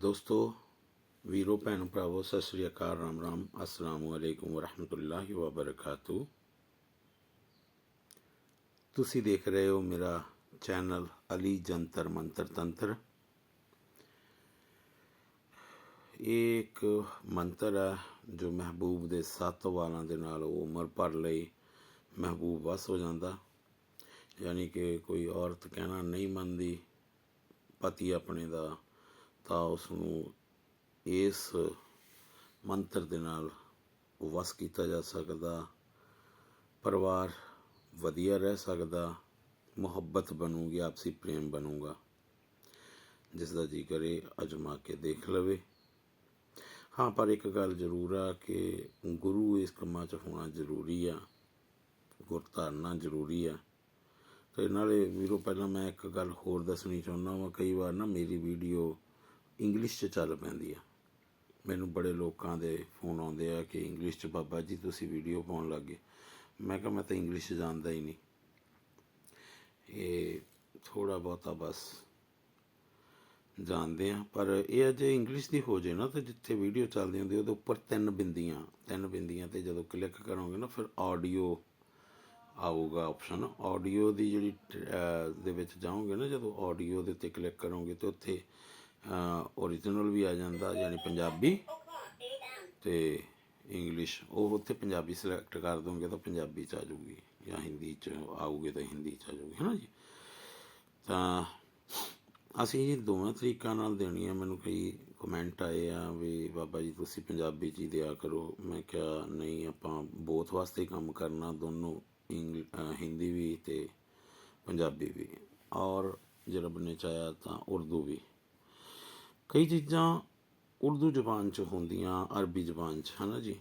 ਦੋਸਤੋ, ਵੀਰੋ, ਭੈਣ, ਭਰਾਵੋ, ਸਤਿ ਸ੍ਰੀ ਅਕਾਲ, ਰਾਮ ਰਾਮ, ਅਸਲਾਮੁ ਅਲੈਕੁਮ ਵਰਹਿਮਤੁਲਲਾਹਿ ਵਬਰਕਾਤੂ। ਤੁਸੀਂ ਦੇਖ ਰਹੇ ਹੋ ਮੇਰਾ ਚੈਨਲ ਅਲੀ ਜੰਤਰ ਮੰਤਰ ਤੰਤਰ। ਇਹ ਇੱਕ ਮੰਤਰ ਹੈ ਜੋ ਮਹਿਬੂਬ ਦੇ ਸੱਤ ਵਾਲਾਂ ਦੇ ਨਾਲ ਉਹ ਉਮਰ ਭਰ ਲਈ ਮਹਿਬੂਬ ਵਸ ਹੋ ਜਾਂਦਾ। ਯਾਨੀ ਕਿ ਕੋਈ ਔਰਤ ਕਹਿਣਾ ਨਹੀਂ ਮੰਨਦੀ, ਪਤੀ ਆਪਣੇ ਦਾ ਤਾਂ ਉਸ ਨੂੰ ਇਸ ਮੰਤਰ ਦੇ ਨਾਲ ਵਸ ਕੀਤਾ ਜਾ ਸਕਦਾ, ਪਰਿਵਾਰ ਵਧੀਆ ਰਹਿ ਸਕਦਾ, ਮੁਹੱਬਤ ਬਣੂਗੀ, ਆਪਸੀ ਪ੍ਰੇਮ ਬਣੂਗਾ। ਜਿਸ ਦਾ ਜੀ ਕਰੇ, ਅਜਮਾ ਕੇ ਦੇਖ ਲਵੇ। ਹਾਂ, ਪਰ ਇੱਕ ਗੱਲ ਜ਼ਰੂਰ ਆ ਕਿ ਗੁਰੂ ਇਸ ਕੰਮਾਂ 'ਚ ਹੋਣਾ ਜ਼ਰੂਰੀ ਆ ਗੁਰਧਾਰਨਾ ਜ਼ਰੂਰੀ ਆ। ਤੇ ਨਾਲੇ ਵੀਰੋ, ਪਹਿਲਾਂ ਮੈਂ ਇੱਕ ਗੱਲ ਹੋਰ ਦੱਸਣੀ ਚਾਹੁੰਦਾ ਵਾਂ, ਕਈ ਵਾਰ ਨਾ ਮੇਰੀ ਵੀਡੀਓ ਇੰਗਲਿਸ਼ 'ਚ ਚੱਲ ਪੈਂਦੀ ਆ। ਮੈਨੂੰ ਬੜੇ ਲੋਕਾਂ ਦੇ ਫੋਨ ਆਉਂਦੇ ਆ ਕਿ ਇੰਗਲਿਸ਼ 'ਚ ਬਾਬਾ ਜੀ ਤੁਸੀਂ ਵੀਡੀਓ ਪਾਉਣ ਲੱਗੇ ਮੈਂ ਕਿਹਾ ਮੈਂ ਤਾਂ ਇੰਗਲਿਸ਼ ਜਾਣਦਾ ਹੀ ਨਹੀਂ। ਇਹ ਥੋੜਾ ਬਹੁਤਾ ਬਸ ਜਾਣਦੇ ਆ। ਪਰ ਇਹ ਅਜੇ ਇੰਗਲਿਸ਼ ਦੀ ਹੋ ਜੇ ਨਾ ਤਾਂ ਜਿੱਥੇ ਵੀਡੀਓ ਚੱਲਦੀ ਹੁੰਦੀ ਉਹਦੇ ਉੱਪਰ ਤਿੰਨ ਬਿੰਦੀਆਂ ਤਿੰਨ ਬਿੰਦੀਆਂ ਤੇ ਜਦੋਂ ਕਲਿੱਕ ਕਰੋਗੇ ਨਾ ਫਿਰ ਆਡੀਓ ਆਊਗਾ ਆਪਸ਼ਨ ਆਡੀਓ ਦੀ ਜਿਹੜੀ ਅਹ, ਦੇ ਵਿੱਚ ਜਾਓਗੇ ਨਾ ਜਦੋਂ ਆਡੀਓ ਦੇ ਉੱਤੇ ਕਲਿੱਕ ਕਰੋਗੇ ਤੇ ਉੱਥੇ ਓਰੀਜਨਲ ਵੀ ਆ ਜਾਂਦਾ, ਯਾਨੀ ਪੰਜਾਬੀ ਤੇ ਇੰਗਲਿਸ਼ ਉਹ ਉੱਥੇ ਪੰਜਾਬੀ ਸਿਲੈਕਟ ਕਰ ਦੋਗੇ ਤਾਂ ਪੰਜਾਬੀ ਚ ਆ ਜਾਊਗੀ, ਜਾਂ ਹਿੰਦੀ ਚ ਆਊਗੇ ਤਾਂ ਹਿੰਦੀ ਚ ਆ ਜਾਊਗੀ ਹੈ ਨਾ ਜੀ? ਤਾਂ ਅਸੀਂ ਜੀ ਦੋਵਾਂ ਤਰੀਕਾਂ ਨਾਲ ਦੇਣੀ ਆ ਮੈਨੂੰ ਕਈ ਕਮੈਂਟ ਆਏ ਆ ਵੀ ਬਾਬਾ ਜੀ ਤੁਸੀਂ ਪੰਜਾਬੀ ਚ ਹੀ ਦਿਆ ਕਰੋ। ਮੈਂ ਕਿਹਾ ਨਹੀਂ, ਆਪਾਂ ਬੋਥ ਵਾਸਤੇ ਕੰਮ ਕਰਨਾ, ਦੋਨੋਂ ਇੰਗਲ ਹਿੰਦੀ ਵੀ ਤੇ ਪੰਜਾਬੀ ਵੀ। ਔਰ ਜੇ ਰੱਬ ਨੇ ਚਾਹਿਆ ਤਾਂ ਉਰਦੂ ਵੀ। ਕਈ ਚੀਜ਼ਾਂ ਉਰਦੂ ਜ਼ੁਬਾਨ 'ਚ ਹੁੰਦੀਆਂ, ਅਰਬੀ ਜ਼ੁਬਾਨ 'ਚ, ਹਨਾ ਜੀ?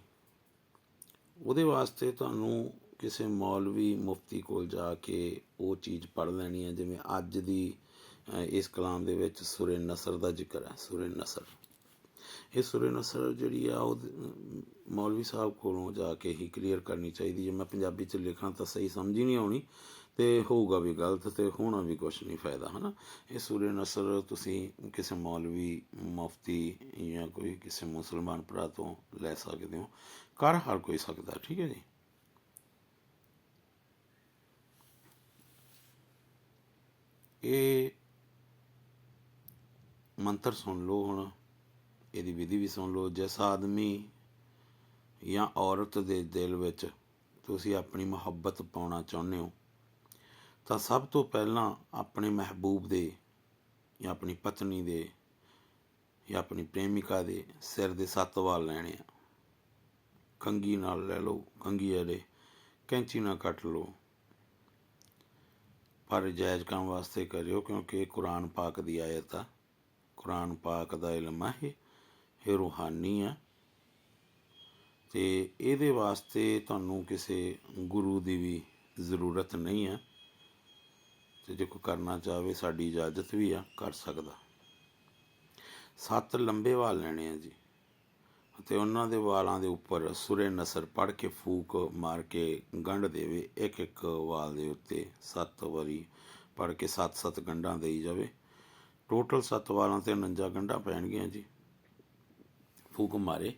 ਉਹਦੇ ਵਾਸਤੇ ਤੁਹਾਨੂੰ ਕਿਸੇ ਮੌਲਵੀ ਮੁਫਤੀ ਕੋਲ ਜਾ ਕੇ ਉਹ ਚੀਜ਼ ਪੜ੍ਹ ਲੈਣੀ ਹੈ, ਜਿਵੇਂ ਅੱਜ ਦੀ ਇਸ ਕਲਾਮ ਦੇ ਵਿੱਚ ਸੂਰੇ ਨਸਰ ਦਾ ਜ਼ਿਕਰ ਹੈ, ਸੂਰੇ ਨਸਰ। ਇਹ ਸੂਰੇ ਨਸਰ ਜਿਹੜੀ ਆ, ਉਹ ਮੌਲਵੀ ਸਾਹਿਬ ਕੋਲੋਂ ਜਾ ਕੇ ਹੀ ਕਲੀਅਰ ਕਰਨੀ ਚਾਹੀਦੀ ਜੇ ਮੈਂ ਪੰਜਾਬੀ 'ਚ ਲਿਖਾਂ ਤਾਂ ਸਹੀ ਸਮਝ ਹੀ ਨਹੀਂ ਆਉਣੀ। ਤੇ ਹੋਊਗਾ ਵੀ ਗਲਤ ਤੇ ਹੋਣਾ ਵੀ ਕੁਝ ਨਹੀਂ ਫਾਇਦਾ, ਹਨਾ? ਇਹ ਸੂਰੇ ਨਸਰ ਤੁਸੀਂ ਕਿਸੇ ਮੌਲਵੀ ਮੁਫਤੀ ਜਾਂ ਕੋਈ ਕਿਸੇ ਮੁਸਲਮਾਨ ਭਰਾ ਤੋਂ ਲੈ ਸਕਦੇ ਹੋ। ਕਰ ਹਰ ਕੋਈ ਸਕਦਾ, ਠੀਕ ਹੈ ਜੀ? ਇਹ ਮੰਤਰ ਸੁਣ ਲਓ ਹੁਣ, ਇਹਦੀ ਵਿਧੀ ਵੀ ਸੁਣ ਲਓ। ਜਿਸ ਆਦਮੀ ਜਾਂ ਔਰਤ ਦੇ ਦਿਲ ਵਿੱਚ ਤੁਸੀਂ ਆਪਣੀ ਮੁਹੱਬਤ ਪਾਉਣਾ ਚਾਹੁੰਦੇ ਹੋ ਤਾਂ ਸਭ ਤੋਂ ਪਹਿਲਾਂ ਆਪਣੇ ਮਹਿਬੂਬ ਦੇ ਜਾਂ ਆਪਣੀ ਪਤਨੀ ਦੇ ਜਾਂ ਆਪਣੀ ਪ੍ਰੇਮਿਕਾ ਦੇ ਸਿਰ ਦੇ ਸੱਤ ਵਾਲ ਲੈਣੇ ਆ। ਕੰਗੀ ਨਾਲ ਲੈ ਲਓ ਕੰਗੀ ਵਾਲੇ ਕੈਂਚੀ ਨਾਲ ਕੱਟ ਲਓ। ਪਰ ਜਾਇਜ਼ ਕੰਮ ਵਾਸਤੇ ਕਰਿਓ ਕਿਉਂਕਿ ਇਹ ਕੁਰਾਨ ਪਾਕ ਦੀ ਆਇਤ ਆ। ਕੁਰਾਨ ਪਾਕ ਦਾ ਇਲਮ ਆ ਇਹ ਇਹ ਰੂਹਾਨੀ ਆ। ਤੇ ਇਹਦੇ ਵਾਸਤੇ ਤੁਹਾਨੂੰ ਕਿਸੇ ਗੁਰੂ ਦੀ ਵੀ ਜ਼ਰੂਰਤ ਨਹੀਂ ਹੈ ਤੇ ਜੇ ਕੋਈ ਕਰਨਾ ਚਾਹਵੇ, ਸਾਡੀ ਇਜਾਜ਼ਤ ਵੀ ਆ, ਕਰ ਸਕਦਾ। ਸੱਤ ਲੰਬੇ ਵਾਲ ਲੈਣੇ ਆ ਜੀ। ਤੇ ਉਹਨਾਂ ਦੇ ਵਾਲਾਂ ਦੇ ਉੱਪਰ ਸੁਰੇ ਨਸਰ ਪੜ ਕੇ ਫੂਕ ਮਾਰ ਕੇ ਗੰਢ ਦੇਵੇ। ਇੱਕ ਇੱਕ ਵਾਲ ਦੇ ਉੱਤੇ ਸੱਤ ਵਾਰੀ ਪੜ ਕੇ ਸੱਤ ਸੱਤ ਗੰਢਾਂ ਦੇਈ ਜਾਵੇ। ਟੋਟਲ ਸੱਤ ਵਾਲਾਂ ਤੇ 49 ਗੰਢਾਂ ਪੈਣਗੀਆਂ ਜੀ। ਫੂਕ ਮਾਰੇ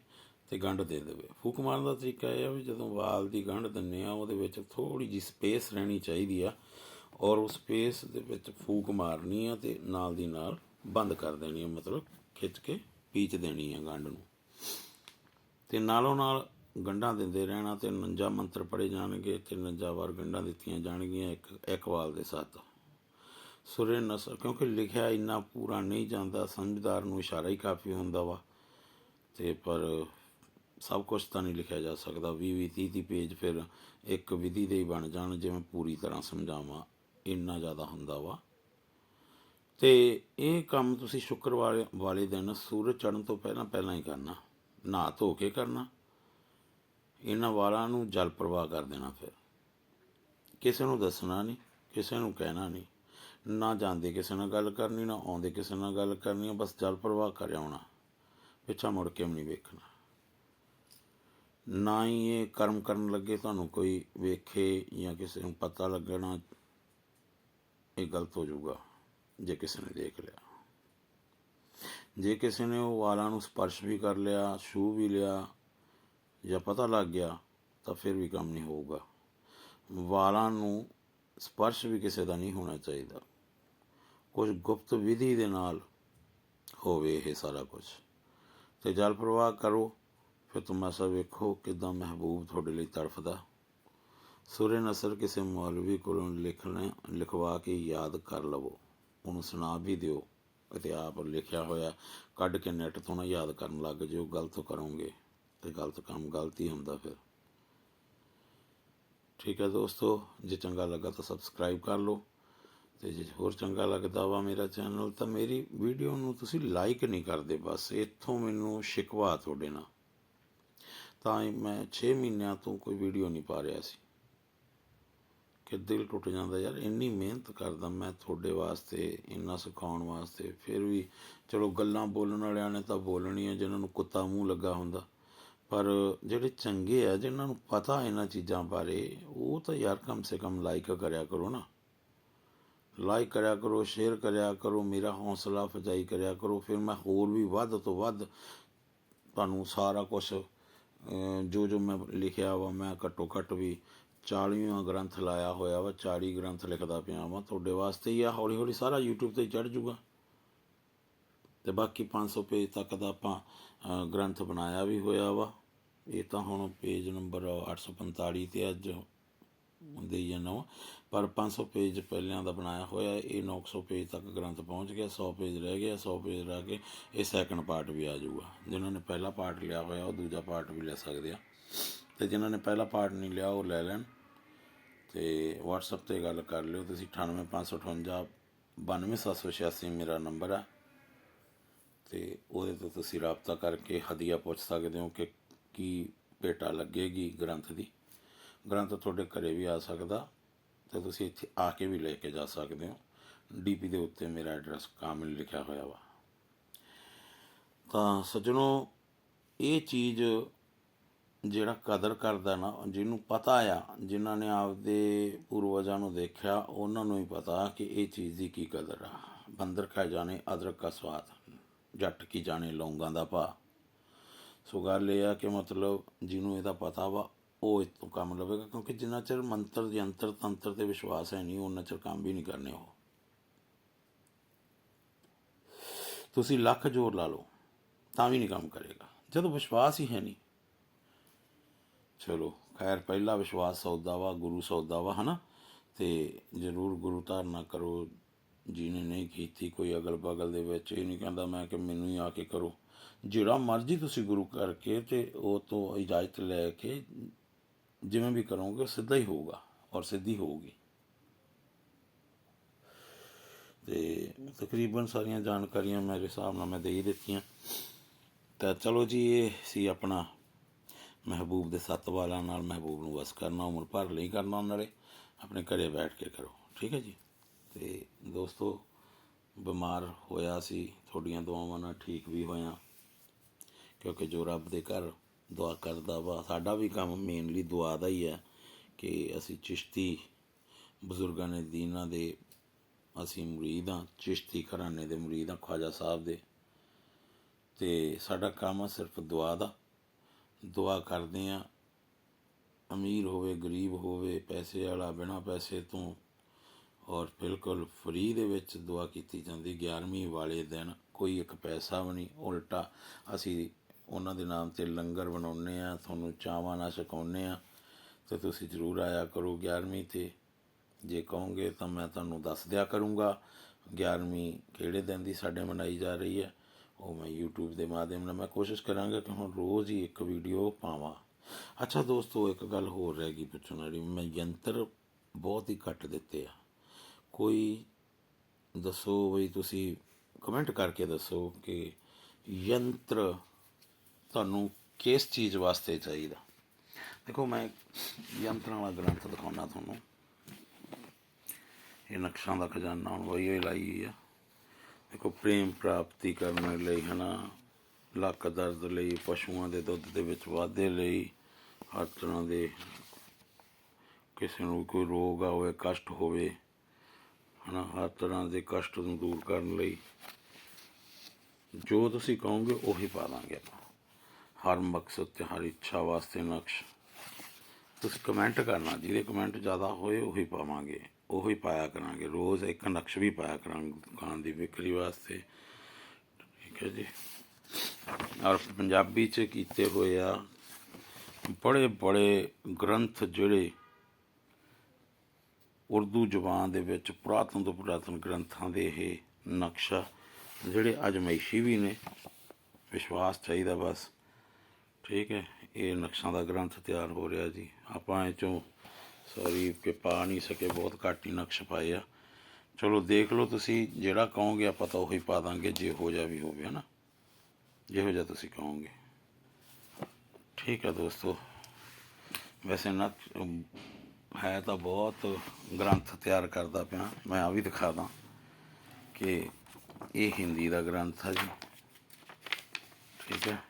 ਤੇ ਗੰਢ ਦੇ ਦੇਵੇ। ਫੂਕ ਮਾਰਨ ਦਾ ਤਰੀਕਾ ਇਹ ਆ ਵੀ ਜਦੋਂ ਵਾਲ ਦੀ ਗੰਢ ਦਿੰਨੇ ਆ, ਉਹਦੇ ਵਿੱਚ ਥੋੜੀ ਜਿਹੀ ਸਪੇਸ ਰਹਿਣੀ ਚਾਹੀਦੀ ਆ। ਔਰ ਉਸ ਸਪੇਸ ਦੇ ਵਿੱਚ ਫੂਕ ਮਾਰਨੀ ਆ ਤੇ ਨਾਲ ਦੀ ਨਾਲ ਬੰਦ ਕਰ ਦੇਣੀ ਆ, ਮਤਲਬ ਖਿੱਚ ਕੇ ਪੀਚ ਦੇਣੀ ਆ ਗੰਢ ਨੂੰ। ਤੇ ਨਾਲੋਂ ਨਾਲ ਗੰਢਾਂ ਦਿੰਦੇ ਰਹਿਣਾ ਤੇ 49 ਮੰਤਰ ਪੜੇ ਜਾਣਗੇ ਤੇ 49 ਵਾਰ ਗੰਢਾਂ ਦਿੱਤੀਆਂ ਜਾਣਗੀਆਂ ਇੱਕ ਇੱਕ ਵਾਲ ਦੇ ਸੱਤ ਸੁਰੇ ਨਸ, ਕਿਉਂਕਿ ਲਿਖਿਆ ਇੰਨਾ ਪੂਰਾ ਨਹੀਂ ਜਾਂਦਾ, ਸਮਝਦਾਰ ਨੂੰ ਇਸ਼ਾਰਾ ਹੀ ਕਾਫੀ ਹੁੰਦਾ ਵਾ। ਤੇ ਪਰ ਸਭ ਕੁਝ ਤਾਂ ਨਹੀਂ ਲਿਖਿਆ ਜਾ ਸਕਦਾ। 20 20 30 30 ਪੇਜ ਫਿਰ ਇੱਕ ਵਿਧੀ ਦੇ ਹੀ ਬਣ ਜਾਣ, ਜਿਵੇਂ ਪੂਰੀ ਤਰ੍ਹਾਂ ਸਮਝਾਵਾਂ। ਇੰਨਾ ਜ਼ਿਆਦਾ ਹੁੰਦਾ ਵਾ। ਤੇ ਇਹ ਕੰਮ ਤੁਸੀਂ ਸ਼ੁੱਕਰਵਾਰ ਵਾਲੇ ਦਿਨ ਸੂਰਜ ਚੜ੍ਹਨ ਤੋਂ ਪਹਿਲਾਂ ਪਹਿਲਾਂ ਹੀ ਕਰਨਾ ਨਹਾ ਧੋ ਕੇ ਕਰਨਾ। ਇਹਨਾਂ ਵਾਲਾਂ ਨੂੰ ਜਲ ਪ੍ਰਵਾਹ ਕਰ ਦੇਣਾ ਫਿਰ। ਕਿਸੇ ਨੂੰ ਦੱਸਣਾ ਨਹੀਂ ਕਿਸੇ ਨੂੰ ਕਹਿਣਾ ਨਹੀਂ। ਨਾ ਜਾਂਦੇ ਕਿਸੇ ਨਾਲ ਗੱਲ ਕਰਨੀ ਨਾ ਆਉਂਦੇ ਕਿਸੇ ਨਾਲ ਗੱਲ ਕਰਨੀ ਆ, ਬਸ ਜਲ ਪ੍ਰਵਾਹ ਕਰ ਆਉਣਾ ਪਿੱਛਾ ਮੁੜ ਕੇ ਵੀ ਨਹੀਂ ਵੇਖਣਾ। ਨਾ ਹੀ ਇਹ ਕਰਮ ਕਰਨ ਲੱਗੇ ਤੁਹਾਨੂੰ ਕੋਈ ਵੇਖੇ ਜਾਂ ਕਿਸੇ ਨੂੰ ਪਤਾ ਲੱਗਣਾ ਇਹ ਗਲਤ ਹੋ ਜਾਊਗਾ ਜੇ ਕਿਸੇ ਨੇ ਦੇਖ ਲਿਆ। ਜੇ ਕਿਸੇ ਨੇ ਉਹ ਵਾਲਾਂ ਨੂੰ ਸਪਰਸ਼ ਵੀ ਕਰ ਲਿਆ ਛੂ ਵੀ ਲਿਆ ਜਾਂ ਪਤਾ ਲੱਗ ਗਿਆ, ਤਾਂ ਫਿਰ ਵੀ ਕੰਮ ਨਹੀਂ ਹੋਊਗਾ। ਵਾਲਾਂ ਨੂੰ ਸਪਰਸ਼ ਵੀ ਕਿਸੇ ਦਾ ਨਹੀਂ ਹੋਣਾ ਚਾਹੀਦਾ। ਕੁਝ ਗੁਪਤ ਵਿਧੀ ਦੇ ਨਾਲ ਹੋਵੇ ਇਹ ਸਾਰਾ ਕੁਝ। ਤੇ ਜਲ ਪ੍ਰਵਾਹ ਕਰੋ, ਫਿਰ ਤਮਾਸ਼ਾ ਵੇਖੋ ਕਿਦਾਂ ਮਹਿਬੂਬ ਤੁਹਾਡੇ ਲਈ ਤੜਫਦਾ। ਸੁਰੇ ਨਸਰ ਕਿਸੇ ਮੌਲਵੀ ਕੋਲੋਂ ਲਿਖਣਾ ਲਿਖਵਾ ਕੇ ਯਾਦ ਕਰ ਲਵੋ। ਉਹਨੂੰ ਸੁਣਾ ਵੀ ਦਿਓ ਅਤੇ ਆਪ ਲਿਖਿਆ ਹੋਇਆ ਕੱਢ ਕੇ ਨੈਟ ਤੋਂ ਨਾ ਯਾਦ ਕਰਨ ਲੱਗ ਜਿਓ। ਗਲਤ ਕਰੋਗੇ ਤੇ ਗਲਤ ਕੰਮ ਗਲਤੀ ਹੁੰਦਾ ਫਿਰ। ਠੀਕ ਹੈ ਦੋਸਤੋ, ਜੇ ਚੰਗਾ ਲੱਗਾ ਤਾਂ ਸਬਸਕ੍ਰਾਈਬ ਕਰ ਲਓ ਤੇ ਜੇ ਹੋਰ ਚੰਗਾ ਲੱਗਦਾ ਵਾ ਮੇਰਾ ਚੈਨਲ ਤਾਂ ਮੇਰੀ ਵੀਡੀਓ ਨੂੰ ਤੁਸੀਂ ਲਾਈਕ ਨਹੀਂ ਕਰਦੇ, ਬਸ ਇੱਥੋਂ ਮੈਨੂੰ ਸ਼ਿਕਵਾ ਤੁਹਾਡੇ ਨਾਲ। ਤਾਂ ਮੈਂ 6 ਮਹੀਨਿਆਂ ਤੋਂ ਕੋਈ ਵੀਡੀਓ ਨਹੀਂ ਪਾ ਰਿਹਾ ਸੀ। ਕਿ ਦਿਲ ਟੁੱਟ ਜਾਂਦਾ, ਯਾਰ ਇੰਨੀ ਮਿਹਨਤ ਕਰਦਾ ਮੈਂ ਤੁਹਾਡੇ ਵਾਸਤੇ, ਇੰਨਾ ਸਿਖਾਉਣ ਵਾਸਤੇ। ਫਿਰ ਵੀ ਚਲੋ ਗੱਲਾਂ ਬੋਲਣ ਵਾਲਿਆਂ ਨੇ ਤਾਂ ਬੋਲਣੀਆਂ, ਜਿਨ੍ਹਾਂ ਨੂੰ ਕੁੱਤਾ ਮੂੰਹ ਲੱਗਾ ਹੁੰਦਾ। ਪਰ ਜਿਹੜੇ ਚੰਗੇ ਆ, ਜਿਨ੍ਹਾਂ ਨੂੰ ਪਤਾ ਇਹਨਾਂ ਚੀਜ਼ਾਂ ਬਾਰੇ, ਉਹ ਤਾਂ ਯਾਰ ਕਮ ਸੇ ਕਮ ਲਾਈਕ ਕਰਿਆ ਕਰੋ ਨਾ। ਲਾਈਕ ਕਰਿਆ ਕਰੋ ਸ਼ੇਅਰ ਕਰਿਆ ਕਰੋ, ਮੇਰਾ ਹੌਸਲਾ ਅਫਜ਼ਾਈ ਕਰਿਆ ਕਰੋ। ਫਿਰ ਮੈਂ ਹੋਰ ਵੀ ਵੱਧ ਤੋਂ ਵੱਧ ਤੁਹਾਨੂੰ ਸਾਰਾ ਕੁਝ ਜੋ ਜੋ ਮੈਂ ਲਿਖਿਆ ਵਾ, ਮੈਂ ਘੱਟੋ ਘੱਟ ਵੀ 40ਵਾਂ ਗ੍ਰੰਥ ਲਾਇਆ ਹੋਇਆ ਵਾ 40 ਗ੍ਰੰਥ ਲਿਖਦਾ ਪਿਆ ਵਾ। ਤੁਹਾਡੇ ਵਾਸਤੇ ਹੀ ਆ ਹੌਲੀ ਹੌਲੀ ਸਾਰਾ YouTube ਤੇ ਚੜ ਜੂਗਾ। ਤੇ ਬਾਕੀ 500 ਪੇਜ ਤੱਕ ਦਾ ਆਪਾਂ ਗ੍ਰੰਥ ਬਣਾਇਆ ਵੀ ਹੋਇਆ ਵਾ। ਇਹ ਤਾਂ ਹੁਣ ਪੇਜ ਨੰਬਰ 845 ਤੇ ਅੱਜ ਦੇਈ ਜਾਂਦਾ ਵਾ ਪਰ 500 ਪੇਜ ਪਹਿਲਿਆਂ ਦਾ ਬਣਾਇਆ ਹੋਇਆ, ਇਹ 900 ਪੇਜ ਤੱਕ ਗ੍ਰੰਥ ਪਹੁੰਚ ਗਿਆ 100 ਪੇਜ ਰਹਿ ਗਿਆ 100 ਪੇਜ ਰਹਿ ਕੇ ਇਹ ਸੈਕੰਡ ਪਾਰਟ ਵੀ ਆ ਜਾਊਗਾ ਜਿਨ੍ਹਾਂ ਨੇ ਪਹਿਲਾ ਪਾਰਟ ਲਿਆ ਹੋਇਆ, ਉਹ ਦੂਜਾ ਪਾਰਟ ਵੀ ਲੈ ਸਕਦੇ ਆ। ਤੇ ਜਿਨ੍ਹਾਂ ਨੇ ਪਹਿਲਾ ਪਾਰਟ ਨਹੀਂ ਲਿਆ, ਉਹ ਲੈ ਲੈਣ ਤੇ WhatsApp ਤੇ ਗੱਲ ਕਰ ਲਿਓ। ਤੁਸੀਂ 98558 92786 ਮੇਰਾ ਨੰਬਰ ਆ। ਤੇ ਉਹਦੇ ਤੋਂ ਤੁਸੀਂ ਰਾਬਤਾ ਕਰਕੇ ਹਦੀਆ ਪੁੱਛ ਸਕਦੇ ਹੋ ਕਿ ਕੀ ਭੇਟਾ ਲੱਗੇਗੀ ਗ੍ਰੰਥ ਦੀ। ਗ੍ਰੰਥ ਤੁਹਾਡੇ ਘਰੇ ਵੀ ਆ ਸਕਦਾ ਤੇ ਤੁਸੀਂ ਇੱਥੇ ਆ ਕੇ ਵੀ ਲੈ ਕੇ ਜਾ ਸਕਦੇ ਹੋ। ਡੀਪੀ ਦੇ ਉੱਤੇ ਮੇਰਾ ਐਡਰੈਸ ਕਾਮਿਲ ਲਿਖਿਆ ਹੋਇਆ ਵਾ। ਤਾਂ ਸੱਜਣੋ, ਇਹ ਚੀਜ਼ ਜਿਹੜਾ ਕਦਰ ਕਰਦਾ ਨਾ, ਜਿਹਨੂੰ ਪਤਾ ਆ, ਜਿਨ੍ਹਾਂ ਨੇ ਆਪਦੇ ਪੂਰਵਜਾਂ ਨੂੰ ਦੇਖਿਆ, ਉਹਨਾਂ ਨੂੰ ਹੀ ਪਤਾ ਕਿ ਇਹ ਚੀਜ਼ ਦੀ ਕੀ ਕਦਰ ਆ। ਬੰਦਰ ਕਾ ਜਾਣੇ, ਅਦਰਕ ਦਾ ਸਵਾਦ, ਜੱਟ ਕੀ ਜਾਣੇ ਲੌਂਗਾਂ ਦਾ ਭਾ ਸੋ ਗੱਲ ਇਹ ਆ ਕਿ ਮਤਲਬ ਜਿਹਨੂੰ ਇਹਦਾ ਪਤਾ ਵਾ, ਉਹ ਇਤੋਂ ਕੰਮ ਲਵੇਗਾ, ਕਿਉਂਕਿ ਜਿੰਨਾ ਚਿਰ ਮੰਤਰ, ਯੰਤਰ, ਤੰਤਰ ਤੇ ਵਿਸ਼ਵਾਸ ਹੈ ਨਹੀਂ ਉਹਨਾਂ ਚਿਰ ਕੰਮ ਵੀ ਨਹੀਂ ਕਰਨੇ ਉਹ। ਤੁਸੀਂ ਲੱਖ ਜ਼ੋਰ ਲਾ ਲਓ, ਤਾਂ ਵੀ ਨਹੀਂ ਕੰਮ ਕਰੇਗਾ। ਜਦੋਂ ਵਿਸ਼ਵਾਸ ਹੀ ਹੈ ਨਹੀਂ ਚਲੋ, ਖੈਰ, ਪਹਿਲਾ ਵਿਸ਼ਵਾਸ ਸੌਦਾ ਵਾ, ਗੁਰੂ ਸੌਦਾ ਵਾ, ਹਨਾ? ਤੇ ਜ਼ਰੂਰ ਗੁਰੂ ਧਾਰਨਾ ਕਰੋ। ਜਿਹਨੇ ਨਹੀਂ ਕੀਤੀ ਕੋਈ ਅਗਲ ਬਗਲ ਦੇ ਵਿੱਚ, ਇਹ ਨਹੀਂ ਕਹਿੰਦਾ ਮੈਂ ਕਿ ਮੈਨੂੰ ਹੀ ਆ ਕੇ ਕਰੋ। ਜਿਹੜਾ ਮਰਜ਼ੀ ਤੁਸੀਂ ਗੁਰੂ ਕਰਕੇ ਤੇ ਉਹ ਤੋਂ ਇਜਾਜ਼ਤ ਲੈ ਕੇ ਜਿਵੇਂ ਵੀ ਕਰੋਗੇ, ਸਿੱਧਾ ਹੀ ਹੋਊਗਾ ਔਰ ਸਿੱਧੀ ਹੋਊਗੀ। ਤੇ ਤਕਰੀਬਨ ਸਾਰੀਆਂ ਜਾਣਕਾਰੀਆਂ ਮੇਰੇ ਹਿਸਾਬ ਨਾਲ ਮੈਂ ਦੇ ਹੀ ਦਿੱਤੀਆਂ। ਤਾਂ ਚਲੋ ਜੀ, ਇਹ ਸੀ ਆਪਣਾ ਮਹਿਬੂਬ ਦੇ ਸੱਤ ਵਾਲਾਂ ਨਾਲ ਮਹਿਬੂਬ ਨੂੰ ਵਸ ਕਰਨਾ, ਉਮਰ ਭਰ ਲਈ ਕਰਨਾ ਉਹਨਾਂ ਨਾਲੇ ਆਪਣੇ ਘਰੇ ਬੈਠ ਕੇ ਕਰੋ। ਠੀਕ ਹੈ ਜੀ? ਤੇ ਦੋਸਤੋ, ਬਿਮਾਰ ਹੋਇਆ ਸੀ, ਤੁਹਾਡੀਆਂ ਦੁਆਵਾਂ ਨਾਲ ਠੀਕ ਵੀ ਹੋਇਆ, ਕਿਉਂਕਿ ਜੋ ਰੱਬ ਦੇ ਘਰ ਦੁਆ ਕਰਦਾ ਵਾ, ਸਾਡਾ ਵੀ ਕੰਮ ਮੇਨਲੀ ਦੁਆ ਦਾ ਹੀ ਹੈ ਕਿ ਅਸੀਂ ਚਿਸ਼ਤੀ ਬਜ਼ੁਰਗਾਂ ਨੇ, ਦੀਨਾਂ ਦੇ, ਅਸੀਂ ਮੁਰੀਦ ਹਾਂ, ਚਿਸ਼ਤੀ ਘਰਾਣੇ ਦੇ ਮੁਰੀਦ ਹਾਂ, ਖਵਾਜਾ ਸਾਹਿਬ ਦੇ। ਤੇ ਸਾਡਾ ਕੰਮ ਆ ਸਿਰਫ ਦੁਆ ਦਾ। ਦੁਆ ਕਰਦੇ ਹਾਂ ਅਮੀਰ ਹੋਵੇ, ਗਰੀਬ ਹੋਵੇ, ਪੈਸੇ ਵਾਲਾ ਬਿਨਾ ਪੈਸੇ ਤੋਂ, ਔਰ ਬਿਲਕੁਲ ਫਰੀ ਦੇ ਵਿੱਚ ਦੁਆ ਕੀਤੀ ਜਾਂਦੀ। 11ਵੀਂ ਵਾਲੇ ਦਿਨ ਕੋਈ ਇੱਕ ਪੈਸਾ ਵੀ ਨਹੀਂ, ਉਲਟਾ ਅਸੀਂ ਉਹਨਾਂ ਦੇ ਨਾਮ ਤੇ ਲੰਗਰ ਬਣਾਉਂਦੇ ਆ, ਤੁਹਾਨੂੰ ਚਾਵਾਂ ਨਾਲ ਛਕਾਉਂਦੇ ਆ, ਤੇ ਤੁਸੀਂ ਜ਼ਰੂਰ ਆਇਆ ਕਰੋ 11ਵੀਂ ਤੇ। ਜੇ ਕਹੋਗੇ ਤਾਂ ਮੈਂ ਤੁਹਾਨੂੰ ਦੱਸ ਦਿਆ ਕਰੂੰਗਾ 11ਵੀਂ ਕਿਹੜੇ ਦਿਨ ਦੀ ਸਾਡੇ ਮਨਾਈ ਜਾ ਰਹੀ ਹੈ। ਉਹ ਮੈਂ YouTube ਦੇ ਮਾਧਿਅਮ ਨਾਲ ਮੈਂ ਕੋਸ਼ਿਸ਼ ਕਰਾਂਗਾ ਕਿ ਹੁਣ ਰੋਜ਼ ਹੀ ਇੱਕ ਵੀਡੀਓ ਪਾਵਾਂ। ਅੱਛਾ ਦੋਸਤੋ, ਇੱਕ ਗੱਲ ਹੋਰ ਰਹਿ ਗਈ ਪੁੱਛਣ ਵਾਲੀ। ਮੈਂ ਯੰਤਰ ਬਹੁਤ ਹੀ ਘੱਟ ਦਿੱਤੇ ਆ। ਕੋਈ ਦੱਸੋ ਬਈ ਤੁਸੀਂ ਕਮੈਂਟ ਕਰਕੇ ਦੱਸੋ ਕਿ ਯੰਤਰ ਤੁਹਾਨੂੰ ਕਿਸ ਚੀਜ਼ ਵਾਸਤੇ ਚਾਹੀਦਾ? ਦੇਖੋ, ਮੈਂ ਯੰਤਰਾਂ ਵਾਲਾ ਗ੍ਰੰਥ ਦਿਖਾਉਣਾ ਤੁਹਾਨੂੰ। ਇਹ ਨਕਸ਼ਾਂ ਦਾ ਖਜ਼ਾਨਾ ਹੁਣ ਵਹੀ ਹੋਈ ਲਾਈ ਹੋਈ ਆ। ਦੇਖੋ, ਪ੍ਰੇਮ ਪ੍ਰਾਪਤੀ ਕਰਨ ਲਈ, ਹਨਾ, ਲੱਕ ਦਰਦ ਲਈ, ਪਸ਼ੂਆਂ ਦੇ ਦੁੱਧ ਦੇ ਵਿੱਚ ਵਾਧੇ ਲਈ, ਹਰ ਤਰ੍ਹਾਂ ਦੇ ਕਿਸੇ ਨੂੰ ਕੋਈ ਰੋਗ ਆਵੇ, ਕਸ਼ਟ ਹੋਵੇ, ਹਨਾ, ਹਰ ਤਰ੍ਹਾਂ ਦੇ ਕਸ਼ਟ ਨੂੰ ਦੂਰ ਕਰਨ ਲਈ, ਜੋ ਤੁਸੀਂ ਕਹੋਗੇ ਉਹੀ ਪਾ ਦਾਂਗੇ ਆਪਾਂ। ਹਰ ਮਕਸਦ ਤੇ ਹਰ ਇੱਛਾ ਵਾਸਤੇ ਨਕਸ਼। ਤੁਸੀਂ ਕਮੈਂਟ ਕਰਨਾ, ਜਿਹਦੇ ਕਮੈਂਟ ਜ਼ਿਆਦਾ ਹੋਏ ਉਹੀ ਪਾਵਾਂਗੇ। ਉਹੀ ਪਾਇਆ ਕਰਾਂਗੇ, ਰੋਜ਼ ਇੱਕ ਨਕਸ਼ ਵੀ ਪਾਇਆ ਕਰਾਂਗੇ ਦੁਕਾਨ ਦੀ ਵਿਕਰੀ ਵਾਸਤੇ। ਠੀਕ ਹੈ ਜੀ। ਔਰ ਪੰਜਾਬੀ ਚ ਕੀਤੇ ਹੋਏ ਆ ਬੜੇ ਬੜੇ ਗ੍ਰੰਥ ਜਿਹੜੇ ਉਰਦੂ ਜ਼ੁਬਾਨ ਦੇ ਵਿੱਚ ਪੁਰਾਤਨ ਤੋਂ ਪੁਰਾਤਨ ਗ੍ਰੰਥਾਂ ਦੇ ਇਹ ਨਕਸ਼ਾ ਜਿਹੜੇ ਅਜਮਾਇਸ਼ੀ ਵੀ ਨੇ। ਵਿਸ਼ਵਾਸ ਚਾਹੀਦਾ ਬਸ। ਠੀਕ ਹੈ, ਇਹ ਨਕਸ਼ਾਂ ਦਾ ਗ੍ਰੰਥ ਤਿਆਰ ਹੋ ਰਿਹਾ ਜੀ। ਆਪਾਂ ਇਹ ਚੋਂ ਸੌਰੀ ਕਿ ਪਾ ਨਹੀਂ ਸਕੇ, ਬਹੁਤ ਘੱਟ ਹੀ ਨਕਸ਼ ਪਾਏ ਆ। ਚਲੋ ਦੇਖ ਲਓ ਤੁਸੀਂ, ਜਿਹੜਾ ਕਹੋਗੇ ਆਪਾਂ ਤਾਂ ਉਹੀ ਪਾ ਦਾਂਗੇ, ਜੇ ਹੋ ਜਾ ਵੀ ਹੋਵੇ, ਹਨਾ? ਜਿਹੋ ਜਿਹਾ ਤੁਸੀਂ ਕਹੋਗੇ। ਠੀਕ ਹੈ ਦੋਸਤੋ। ਵੈਸੇ ਨਾ ਹੈ ਤਾਂ ਬਹੁਤ ਗ੍ਰੰਥ ਤਿਆਰ ਕਰਦਾ ਪਿਆ। ਮੈਂ ਆ ਵੀ ਦਿਖਾ ਦਾਂ ਕਿ ਇਹ ਹਿੰਦੀ ਦਾ ਗ੍ਰੰਥ ਹੈ ਜੀ। ਠੀਕ ਹੈ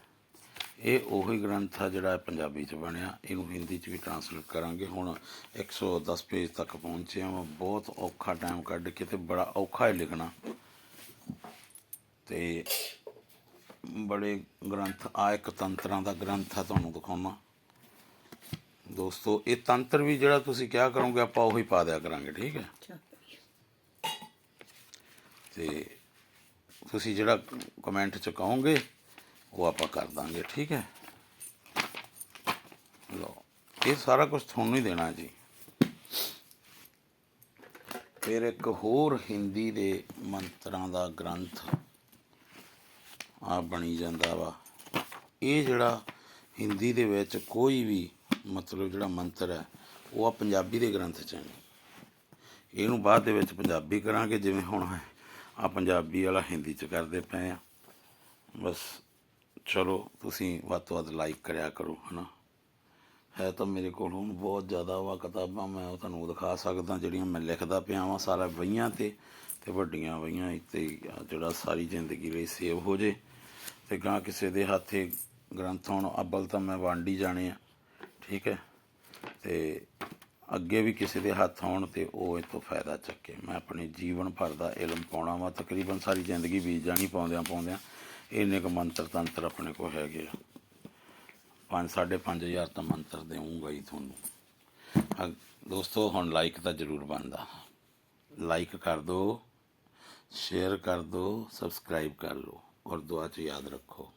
ਇਹ ਉਹੀ ਗ੍ਰੰਥ ਆ ਜਿਹੜਾ ਪੰਜਾਬੀ ਚ ਬਣਿਆ। ਇਹਨੂੰ ਹਿੰਦੀ ਚ ਵੀ ਟ੍ਰਾਂਸਲੇਟ ਕਰਾਂਗੇ। ਹੁਣ 110 ਪੇਜ ਤੱਕ ਪਹੁੰਚੇ ਹਾਂ ਬਹੁਤ ਔਖਾ ਟਾਈਮ ਕੱਢ ਕੇ ਤੇ ਬੜਾ ਔਖਾ ਹੈ ਲਿਖਣਾ। ਤੇ ਬੜੇ ਗ੍ਰੰਥ ਆ ਇੱਕ ਤੰਤਰਾਂ ਦਾ ਗ੍ਰੰਥ ਆ ਤੁਹਾਨੂੰ ਦਿਖਾਉਣਾ। ਦੋਸਤੋ ਇਹ ਤੰਤਰ ਵੀ ਜਿਹੜਾ ਤੁਸੀਂ ਕਿਹਾ ਕਰੋਗੇ ਆਪਾਂ ਉਹੀ ਪਾ ਦਿਆ ਕਰਾਂਗੇ ਠੀਕ ਹੈ? ਤੇ ਤੁਸੀਂ ਜਿਹੜਾ ਕਮੈਂਟ ਚ ਕਹੋਗੇ ਉਹ ਆਪਾਂ ਕਰ ਦਾਂਗੇ, ਠੀਕ ਹੈ? ਲੋ ਇਹ ਸਾਰਾ ਕੁਝ ਤੁਹਾਨੂੰ ਹੀ ਦੇਣਾ ਜੀ। ਫਿਰ ਇੱਕ ਹੋਰ ਹਿੰਦੀ ਦੇ ਮੰਤਰਾਂ ਦਾ ਗ੍ਰੰਥ ਆ ਬਣੀ ਜਾਂਦਾ ਵਾ। ਇਹ ਜਿਹੜਾ ਹਿੰਦੀ ਦੇ ਵਿੱਚ ਕੋਈ ਵੀ ਮਤਲਬ ਜਿਹੜਾ ਮੰਤਰ ਹੈ, ਉਹ ਆ ਪੰਜਾਬੀ ਦੇ ਗ੍ਰੰਥ ਚ ਨਹੀਂ ਇਹਨੂੰ ਬਾਅਦ ਦੇ ਵਿੱਚ ਪੰਜਾਬੀ ਕਰਾਂਗੇ, ਜਿਵੇਂ ਹੁਣ ਆ ਪੰਜਾਬੀ ਵਾਲਾ ਹਿੰਦੀ ਚ ਕਰਦੇ ਪਏ ਆ। ਬਸ ਚਲੋ, ਤੁਸੀਂ ਵੱਧ ਤੋਂ ਵੱਧ ਲਾਈਕ ਕਰਿਆ ਕਰੋ, ਹਨਾ? ਹੈ ਤਾਂ ਮੇਰੇ ਕੋਲ ਹੁਣ ਬਹੁਤ ਜ਼ਿਆਦਾ ਵਾ ਕਿਤਾਬਾਂ, ਮੈਂ ਉਹ ਤੁਹਾਨੂੰ ਦਿਖਾ ਸਕਦਾ, ਜਿਹੜੀਆਂ ਮੈਂ ਲਿਖਦਾ ਪਿਆ ਵਾਂ ਸਾਰਾ ਵਹੀਆਂ ਤੇ ਤੇ ਵੱਡੀਆਂ ਵਹੀਆਂ ਇੱਥੇ ਜਿਹੜਾ ਸਾਰੀ ਜ਼ਿੰਦਗੀ ਲਈ ਸੇਵ ਹੋ ਜੇ। ਤੇ ਗਾਂ ਕਿਸੇ ਦੇ ਹੱਥੇ ਗ੍ਰੰਥ ਹੁਣ, ਅਬਲ ਤਾਂ ਮੈਂ ਵੰਡ ਹੀ ਜਾਣੇ ਆ, ਠੀਕ ਹੈ? ਤੇ ਅੱਗੇ ਵੀ ਕਿਸੇ ਦੇ ਹੱਥ ਆਉਣ ਤੇ ਉਹ ਇਹ ਤੋਂ ਫਾਇਦਾ ਚੱਕੇ। ਮੈਂ ਆਪਣੇ ਜੀਵਨ ਭਰ ਦਾ ਇਲਮ ਪਾਉਣਾ ਵਾ, ਤਕਰੀਬਨ ਸਾਰੀ ਜ਼ਿੰਦਗੀ ਬੀਜ ਜਾਣੀ ਪਾਉਂਦਿਆਂ ਪਾਉਂਦਿਆਂ ਇੰਨੇ ਕੁ ਮੰਤਰ ਤੰਤਰ ਆਪਣੇ ਕੋਲ ਹੈਗੇ ਆ। ਪੰਜ, ਸਾਢੇ ਪੰਜ ਹਜ਼ਾਰ ਤਾਂ ਮੰਤਰ ਦੇਵਾਂਗਾ ਹੀ ਤੁਹਾਨੂੰ। ਅ- ਦੋਸਤੋ, ਹੁਣ ਲਾਈਕ ਤਾਂ ਜ਼ਰੂਰ ਬਣਦਾ। ਲਾਈਕ ਕਰ ਦਿਓ ਸ਼ੇਅਰ ਕਰ ਦਿਓ ਸਬਸਕ੍ਰਾਈਬ ਕਰ ਲਓ। ਔਰ ਦੁਆ 'ਚ ਯਾਦ ਰੱਖੋ।